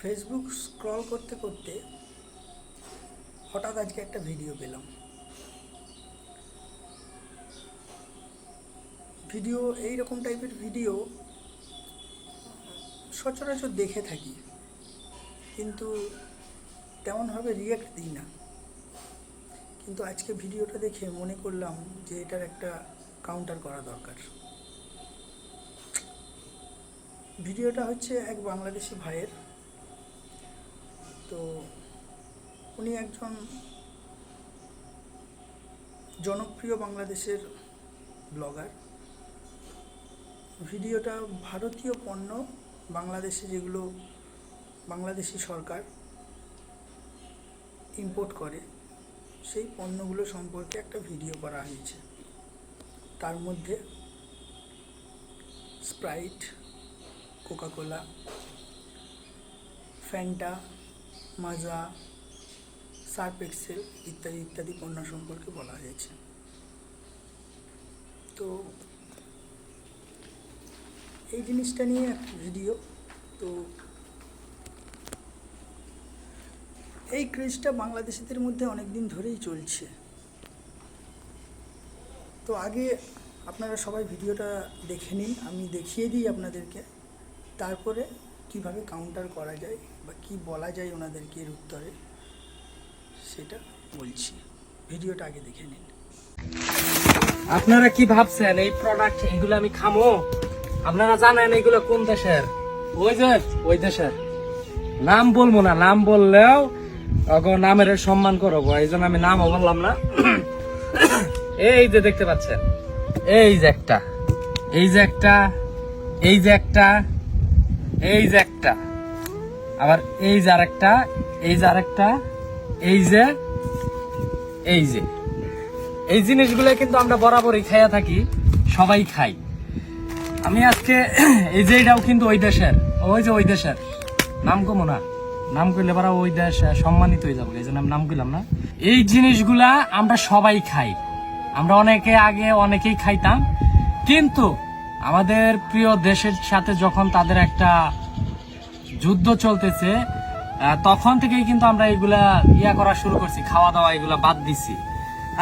Facebook scroll করতে করতে হঠাৎ আজকে একটা ভিডিও পেলাম। ভিডিও এই রকম টাইপের ভিডিও সচরাচর দেখে থাকি। কিন্তু তেমনভাবে রিয়াক্ট দিই না। কিন্তু আজকে ভিডিওটা দেখে মনে করলাম যে এটার একটা কাউন্টার করা দরকার। ভিডিওটা হচ্ছে এক বাংলাদেশি ভাইয়ের তো উনি একজন জনপ্রিয় বাংলাদেশের ব্লগার। ভিডিওটা ভারতীয় পণ্য, বাংলাদেশে যেগুলো, বাংলাদেশি সরকার ইম্পোর্ট করে, সেই পণ্যগুলো সম্পর্কে একটা ভিডিও করা হয়েছে। তার মধ্যে Sprite Coca Cola Fanta Maaza, Surf Excel ইত্যাদি ইত্যাদি পণ্য সম্পর্কে বলা হয়েছে। তো এই জিনিসটা নিয়ে একটা ভিডিও। তো এই ক্রেজটা বাংলাদেশিদের মধ্যে অনেক দিন ধরেই চলছে। তো আগে আপনারা সবাই ভিডিওটা দেখে নিন, আমি দেখিয়ে দিই আপনাদেরকে। তারপরে কীভাবে কাউন্টার করা যায় বা কি বলা যায় ওনাদেরকে এর উত্তরে, সেটা বলছি। ভিডিওটা আগে দেখে নিন। আপনারা কি ভাবছেন, এই প্রোডাক্ট এগুলো আমি খামো? আপনারা জানেন এগুলো কোন দেশের? ওই যে, ওই দেশের। নাম বলব না, নাম বললেও নামের সম্মান করব এই জন্য আমি নামও বললাম না। এই যে দেখতে পাচ্ছেন, এই যে একটা, এই যে একটা, এই যে একটা, এই যে একটা। আবার এই যে আরেকটা, এই যে আরেকটা, এই যে এই যে। এই জিনিসগুলো কিন্তু আমরা বরাবরই খাইয়া থাকি, সবাই খাই। আমি আজকে এই যে এটাও কিন্তু ওই দেশের, ওই যে ওই দেশের। নাম কমো না। নাম করলে পারা ওই দেশ সম্মানিত হয়ে যাব। এই জন্য আমি নাম করলাম না। এই জিনিসগুলা আমরা সবাই খাই। আমরা অনেকে আগে অনেকেই খাইতাম। কিন্তু আমাদের প্রিয় দেশের সাথে যখন তাদের একটা যুদ্ধ চলতেছে তখন থেকেই কিন্তু আমরা এগুলা ইয়া করা শুরু করছি, খাওয়া দাওয়া এগুলা বাদ দিছি।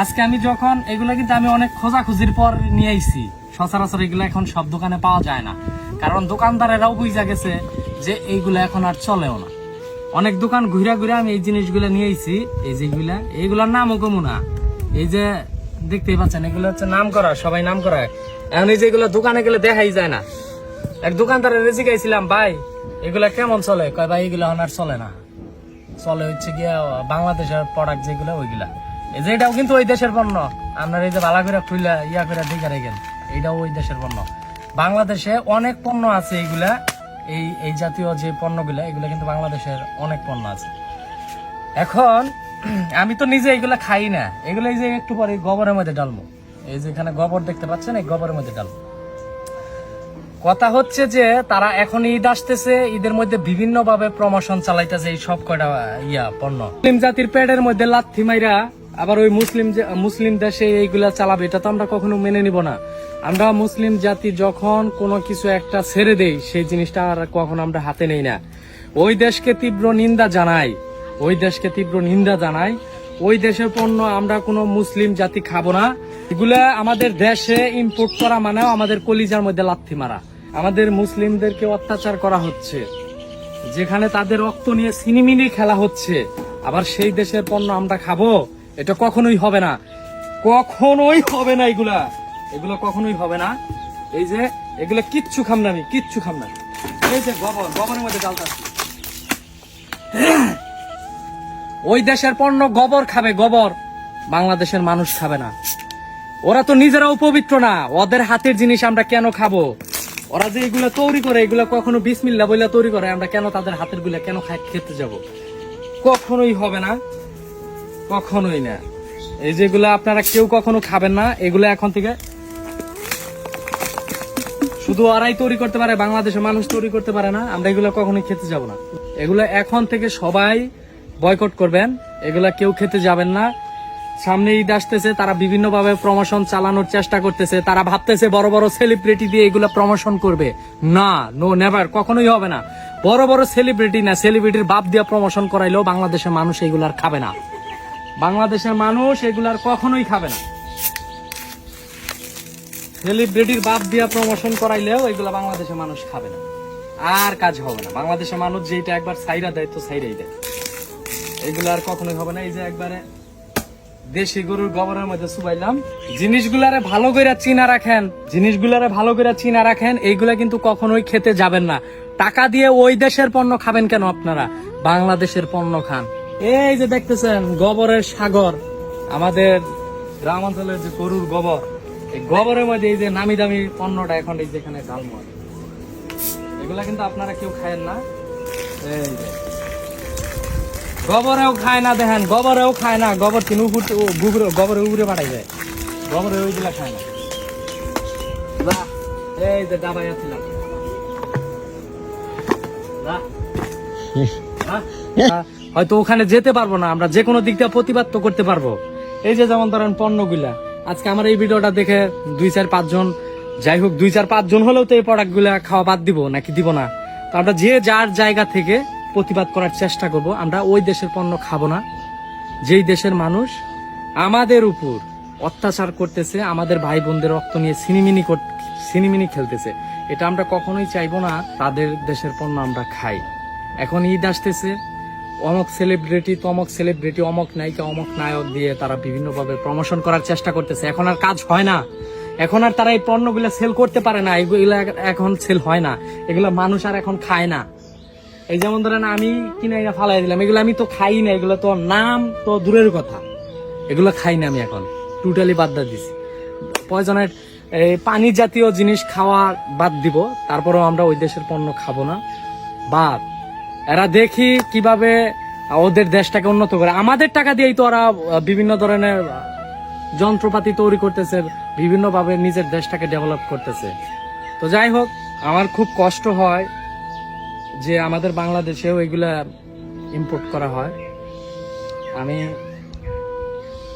আজকে আমি যখন এগুলা কিন্তু আমি অনেক খোঁজাখুঁজির পর নিয়ে আইছি, সচরাচর এগুলো এখন সব দোকানে পাওয়া যায় না। কারণ দোকানদারেরাও বুঝা গেছে যে এইগুলা এখন আর চলেও না। অনেক দোকান ঘুরা ঘুরে আমি এই জিনিসগুলো নিয়ে আইছি, এই যেগুলা, এইগুলার নামও কমু না। এই যে দেখতেই পাচ্ছেন, এগুলো হচ্ছে নাম করা সবাই নাম করা এখন এই যেগুলো দোকানে গেলে দেখাই যায় না। এক দোকানদারের রেজি গাইছিলাম ভাই এগুলা কেমন চলে? কয় ভাই, এগুলা আর চলে না। চলে হচ্ছে গিয়া বাংলাদেশের প্রোডাক্ট যেগুলো, ওইগুলা। এই যে এটাও কিন্তু ওই দেশের পণ্য। আপনার এই যে বালা করে খুইলা, ইয়া করে দেখে রেখেন এইটাও ওই দেশের পণ্য। বাংলাদেশে অনেক পণ্য আছে এইগুলা এই এই জাতীয় যে পণ্যগুলা, এগুলা কিন্তু বাংলাদেশের অনেক পণ্য আছে। এখন, আমি তো নিজে এগুলা খাই না। এগুলো এই যে একটু পরে গোবরের মধ্যে ডালবো এই যে এখানে গোবর দেখতে পাচ্ছেন, এই গোবরের মধ্যে ডালবো কথা হচ্ছে যে তারা এখন ঈদ আসতেছে, ঈদের মধ্যে বিভিন্ন ভাবে প্রমোশন চালাইতেছে এই সব কয়টা ইয়া, পণ্য। মুসলিম জাতির পেটের মধ্যে লাথি মাইরা আবার ওই মুসলিম মুসলিম দেশে এইগুলা চালাবে, এটা তো আমরা কখনো মেনে নিব না। আমরা মুসলিম জাতি যখন কোনো কিছু একটা ছেড়ে দেই, সেই জিনিসটা আর কখনো আমরা হাতে নেই না। ওই দেশকে তীব্র নিন্দা জানাই, ওই দেশকে তীব্র নিন্দা জানাই, ওই দেশের পণ্য আমরা কোনো মুসলিম জাতি খাব না। এগুলা আমাদের দেশে ইম্পোর্ট করা মানেও আমাদের কলিজার মধ্যে লাথি মারা। আমাদের মুসলিমদেরকে অত্যাচার করা হচ্ছে। যেখানে তাদের রক্ত নিয়ে সিনিমিনি খেলা হচ্ছে। আবার সেই দেশের পণ্য আমরা খাব, এটা কখনোই হবে না। কখনোই হবে না এগুলা। এগুলো কখনোই হবে না। এই যে, এগুলো কিচ্ছু খাম না আমি, কিচ্ছু খাম না। এই যে গোবর, গোবরের মধ্যে ডালটা ওই দেশের পণ্য গোবর খাবে, গোবর। বাংলাদেশের মানুষ খাবে না। ওরা তো নিজেরাও পবিত্র না। ওদের হাতের জিনিস আমরা কেন খাব? ওরা যে এগুলো তৈরি করে, এগুলা কখনো বিশ বিসমিল্লা বইলা তৈরি করে, আমরা কেন তাদের হাতেরগুলা কেন খেতে যাব? কখনোই হবে না, কখনোই না। এই যেগুলো আপনারা কেউ কখনো খাবেন না, এগুলো এখন থেকে শুধু ওরাই তৈরি করতে পারে, বাংলাদেশের মানুষ তৈরি করতে পারে না, আমরা এগুলো কখনোই খেতে যাব না। এগুলো এখন থেকে সবাই বয়কট করবেন, এগুলা কেউ খেতে যাবেন না। সামনে ঈদ আসতেছে, তারা বিভিন্ন ভাবে প্রমোশন চালানোর চেষ্টা করতেছে। তারা ভাবতেছে বড় বড় সেলিব্রিটি দিয়ে এগুলা প্রমোশন করবে। না নো নেভার কখনোই হবে না। বড় বড় সেলিব্রিটি না সেলিব্রিটির বাপ দিয়া প্রমোশন করাইলেও বাংলাদেশের মানুষ এগুলার খাবে না। বাংলাদেশের মানুষ এগুলার কখনোই খাবে না। সেলিব্রিটির বাপ দিয়া প্রমোশন করাইলেও এগুলা বাংলাদেশের মানুষ খাবে না। আর কাজ হবে না। বাংলাদেশের মানুষ যেটা একবার সাইরা দেয়, তো সাইরাই দেয়। এগুলো আর কখনোই হবে না। এই যে একবারে দেশি গরুর গোবরের মধ্যে সুবাইলাম জিনিসগুলারে ভালো করে চিনা রাখেন। জিনিসগুলারে ভালো করে চিনা রাখেন, এইগুলা কিন্তু কখনোই খেতে যাবেন না। টাকা দিয়ে ওই দেশের পণ্য খাবেন কেন আপনারা? বাংলাদেশের পণ্য খান। এই যে দেখতেছেন, গোবরের সাগর। আমাদের গ্রাম অঞ্চলের যে গরুর গোবর, এই গোবরের মধ্যে এই যে নামি দামি পণ্যটা এখন এই যেখানে ডালময় এগুলা কিন্তু আপনারা কেউ খায়েন না। এই যে। গোবরেও খায় না, দেখেন, গোবরেও খায় না, গোবর তিন উপর গুবরে উপরে পাঠাই যায় গোবরে ওইগুলা খায় না। হয়তো ওখানে যেতে পারব না, আমরা যে কোনো দিক দিয়ে প্রতিবাদ তো করতে পারব। এই যে যেমন ধরেন পণ্যগুলা, আজকে আমার এই ভিডিওটা দেখে দুই চার পাঁচজন, যাই হোক, দুই চার পাঁচজন হলেও তো এই প্রোডাক্টগুলা খাওয়া বাদ দিব, নাকি দিব না। তো আমরা যে যার জায়গা থেকে প্রতিবাদ করার চেষ্টা করব। আমরা ওই দেশের পণ্য খাব না। যেই দেশের মানুষ আমাদের উপর অত্যাচার করতেছে, আমাদের ভাই বোনদের রক্ত নিয়ে সিনিমিনি সিনিমিনি খেলতেছে, এটা আমরা কখনোই চাইব না। তাদের দেশের পণ্য আমরা খাই। এখন ঈদ আসতেছে। অমক সেলিব্রিটি তমক সেলিব্রিটি অমক নায়িকা, অমক নায়ক দিয়ে তারা বিভিন্নভাবে প্রমোশন করার চেষ্টা করতেছে। এখন আর কাজ হয় না। এখন আর তারা এই পণ্যগুলো সেল করতে পারে না। এগুলো এখন সেল হয় না। এগুলো মানুষ আর এখন খায় না। এই যেমন ধরেন আমি কিনে এনে ফালাই দিলাম, এগুলো আমি তো খাই না, এগুলো তো নাম তো দূরের কথা। এগুলো খাই না আমি এখন টোটালি বাদ দিয়ে দিছি। পয়জনের পানি জাতীয় জিনিস খাওয়া বাদ দিব, তারপরেও আমরা ওই দেশের পণ্য খাব না। বাদ, এরা দেখি কীভাবে ওদের দেশটাকে উন্নত করে। আমাদের টাকা দিয়েই তো ওরা বিভিন্ন ধরনের যন্ত্রপাতি তৈরি করতেছে, বিভিন্নভাবে নিজের দেশটাকে ডেভেলপ করতেছে। তো যাই হোক, আমার খুব কষ্ট হয় যে আমাদের বাংলাদেশেও এগুলা ইম্পোর্ট করা হয়। আমি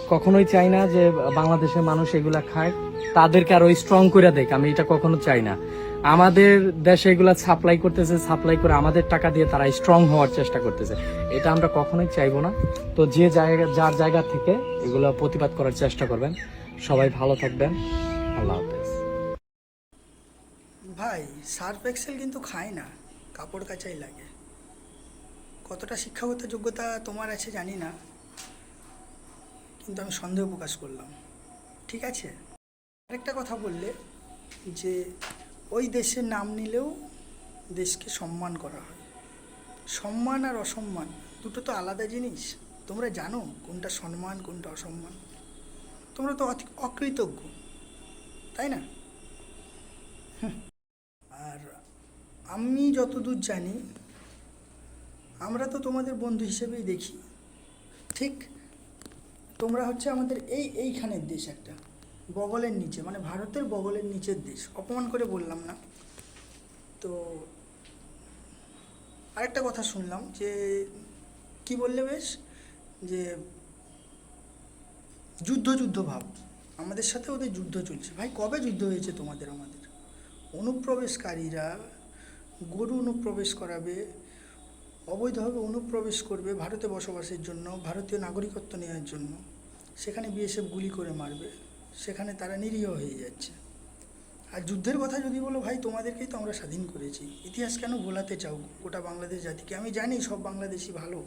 কখনোই চাই না যে বাংলাদেশের মানুষ এগুলা খায়। তাদেরকে আরও স্ট্রং করে দেখ আমি এটা কখনো চাই না। আমাদের দেশে এগুলা সাপ্লাই করতেছে সাপ্লাই করে আমাদের টাকা দিয়ে তারা স্ট্রং হওয়ার চেষ্টা করতেছে। এটা আমরা কখনোই চাইব না। তো যে জায়গা, যার জায়গা থেকে এগুলো প্রতিবাদ করার চেষ্টা করবেন। সবাই ভালো থাকবেন। আল্লাহ হাফেজ। ভাই, সার্ফ এক্সেল কিন্তু খায় না। কাপড় কাচাই লাগে। কতটা শিক্ষাগত যোগ্যতা তোমার আছে জানি না, কিন্তু আমি সন্দেহ প্রকাশ করলাম। ঠিক আছে? আরেকটা কথা বললে যে ওই দেশের নাম নিলেও দেশকে সম্মান করা হয়। সম্মান আর অসম্মান দুটো তো আলাদা জিনিস। তোমরা জানো কোনটা সম্মান, কোনটা অসম্মান। তোমরা তো অকৃতজ্ঞ তাই না? আর আমি যতদূর জানি, আমরা তো তোমাদের বন্ধু হিসেবেই দেখি। ঠিক? তোমরা হচ্ছে আমাদের এই এইখানের দেশ একটা, বগলের নিচে মানে ভারতের বগলের নিচের দেশ। অপমান করে বললাম না। তো আরেকটা কথা শুনলাম যে, কি বললে বেশ? যে যুদ্ধ যুদ্ধ ভাব। আমাদের সাথে ওদের যুদ্ধ চলছে। ভাই, কবে যুদ্ধ হয়েছে তোমাদের, আমাদের? অনুপ্রবেশকারীরা গরু অনুপ্রবেশ করাবে, অবৈধভাবে অনুপ্রবেশ করবে ভারতে বসবাসের জন্য, ভারতীয় নাগরিকত্ব নেওয়ার জন্য। সেখানে বিএসএফ গুলি করে মারবে, সেখানে তারা নিরীহ হয়ে যাচ্ছে। আর যুদ্ধের কথা যদি বলো, ভাই, তোমাদেরকেই তো আমরা স্বাধীন করেছি। ইতিহাস কেন ভোলাতে চাও? গোটা বাংলাদেশ জাতিকে। আমি জানি সব বাংলাদেশি ভালো।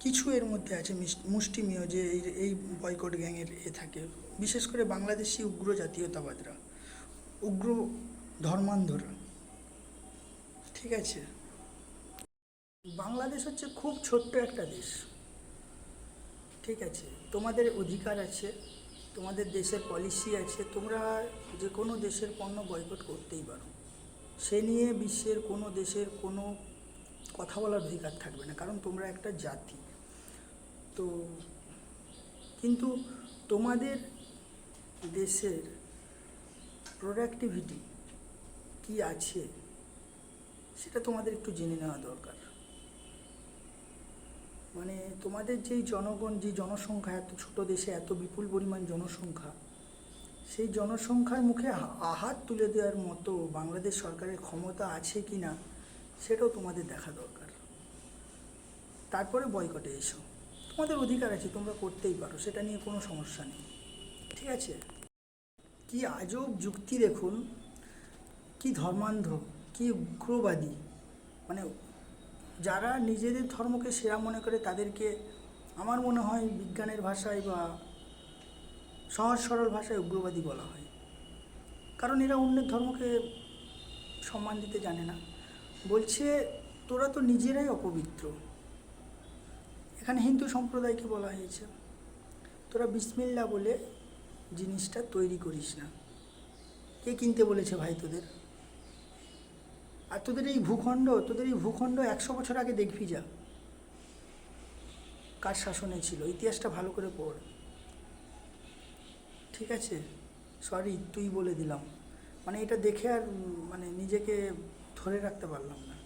কিছু এর মধ্যে আছে মুষ্টিমেয় যে এই এই বয়কট গ্যাংয়ের এ থাকে। বিশেষ করে বাংলাদেশি উগ্র জাতীয়তাবাদরা, উগ্র ধর্মান্ধরা। ঠিক আছে? বাংলাদেশ হচ্ছে খুব ছোট্ট একটা দেশ। ঠিক আছে? তোমাদের অধিকার আছে, তোমাদের দেশের পলিসি আছে, তোমরা যে কোনো দেশের পণ্য বয়কট করতেই পারো। সে নিয়ে বিশ্বের কোনো দেশের কোনো কথা বলার অধিকার থাকবে না, কারণ তোমরা একটা জাতি। তো কিন্তু তোমাদের দেশের প্রোডাক্টিভিটি কি আছে? সেটা তোমাদের একটু জেনে নেওয়া দরকার। মানে তোমাদের যেই জনগণ, যে জনসংখ্যা, এত ছোট দেশে এত বিপুল পরিমাণ জনসংখ্যা, সেই জনসংখ্যার মুখে আহাত তুলে দেওয়ার মতো বাংলাদেশ সরকারের ক্ষমতা আছে কি না সেটাও তোমাদের দেখা দরকার। তারপরে বয়কটে এসো। তোমাদের অধিকার আছে, তোমরা করতেই পারো, সেটা নিয়ে কোনো সমস্যা নেই। ঠিক আছে? কি আজব যুক্তি দেখুন, কি ধর্মান্ধ। কি উগ্রবাদী? মানে যারা নিজেদের ধর্মকে সেরা মনে করে তাদেরকে আমার মনে হয় বিজ্ঞানের ভাষায় বা সহজ সরল ভাষায় উগ্রবাদী বলা হয়। কারণ এরা অন্যের ধর্মকে সম্মান দিতে জানে না। বলছে, তোরা তো নিজেরাই অপবিত্র। এখানে হিন্দু সম্প্রদায়কে বলা হয়েছে, তোরা বিসমিল্লা বলে জিনিসটা তৈরি করিস না। কে কিনতে বলেছে ভাই তোদের? আর তোদের এই ভূখণ্ড, তোদের এই ভূখণ্ড একশো বছর আগে দেখবি যা। কার শাসনে ছিল? ইতিহাসটা ভালো করে পড়। ঠিক আছে? সরি তুই বলে দিলাম। মানে এটা দেখে আর মানে নিজেকে ধরে রাখতে পারলাম না।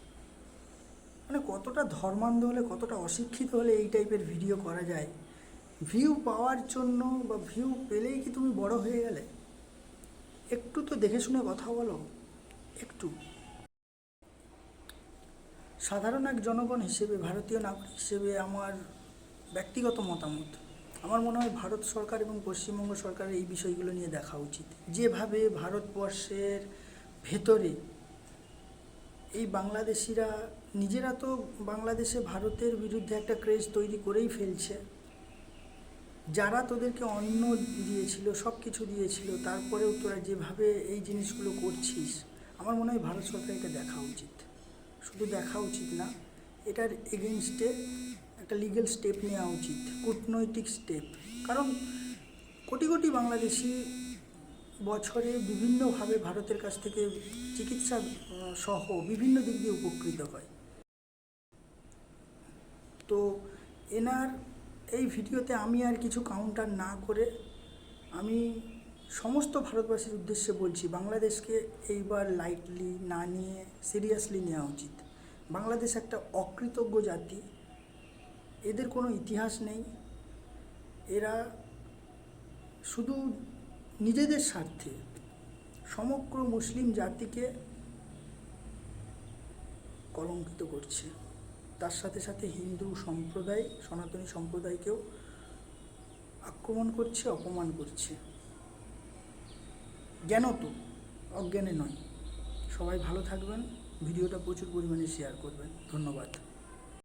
মানে কতটা ধর্মান্ধ হলে, কতটা অশিক্ষিত হলে এই টাইপের ভিডিও করা যায়? ভিউ পাওয়ার জন্য বা ভিউ পেলেই কি তুমি বড় হয়ে গেলে? একটু তো দেখে শুনে কথা বলো। একটু। সাধারণ এক জনগণ হিসেবে, ভারতীয় নাগরিক হিসেবে আমার ব্যক্তিগত মতামত, আমার মনে হয় ভারত সরকার এবং পশ্চিমবঙ্গ সরকারের এই বিষয়গুলো নিয়ে দেখা উচিত। যেভাবে ভারতবর্ষের ভেতরে এই বাংলাদেশিরা, নিজেরা তো বাংলাদেশে ভারতের বিরুদ্ধে একটা ক্রেজ তৈরি করেই ফেলছে। যারা তোদেরকে অন্ন দিয়েছিল সব কিছু দিয়েছিল, তারপরেও তোরা যেভাবে এই জিনিসগুলো করছিস, আমার মনে হয় ভারত সরকার এটা দেখা উচিত। শুধু দেখা উচিত না, এটার এগেনস্টে একটা লিগ্যাল স্টেপ নেওয়া উচিত, কূটনৈতিক স্টেপ কারণ কোটি কোটি বাংলাদেশি বছরে বিভিন্নভাবে ভারতের কাছ থেকে চিকিৎসা সহ বিভিন্ন দিক দিয়ে উপকৃত হয়। তো এনার এই ভিডিওতে আমি আর কিছু কাউন্টার না করে আমি সমস্ত ভারতবাসীর উদ্দেশ্যে বলছি, বাংলাদেশকে এইবার লাইটলি না নিয়ে সিরিয়াসলি নেওয়া উচিত। বাংলাদেশ একটা অকৃতজ্ঞ জাতি। এদের কোনো ইতিহাস নেই। এরা শুধু নিজেদের স্বার্থে সমগ্র মুসলিম জাতিকে কলঙ্কিত করছে। তার সাথে সাথে হিন্দু সম্প্রদায়, সনাতনী সম্প্রদায়কেও আক্রমণ করছে, অপমান করছে। জ্ঞানত অজ্ঞানে নয়। সবাই ভালো থাকবেন ভিডিওটা প্রচুর পরিমাণে শেয়ার করবেন। ধন্যবাদ।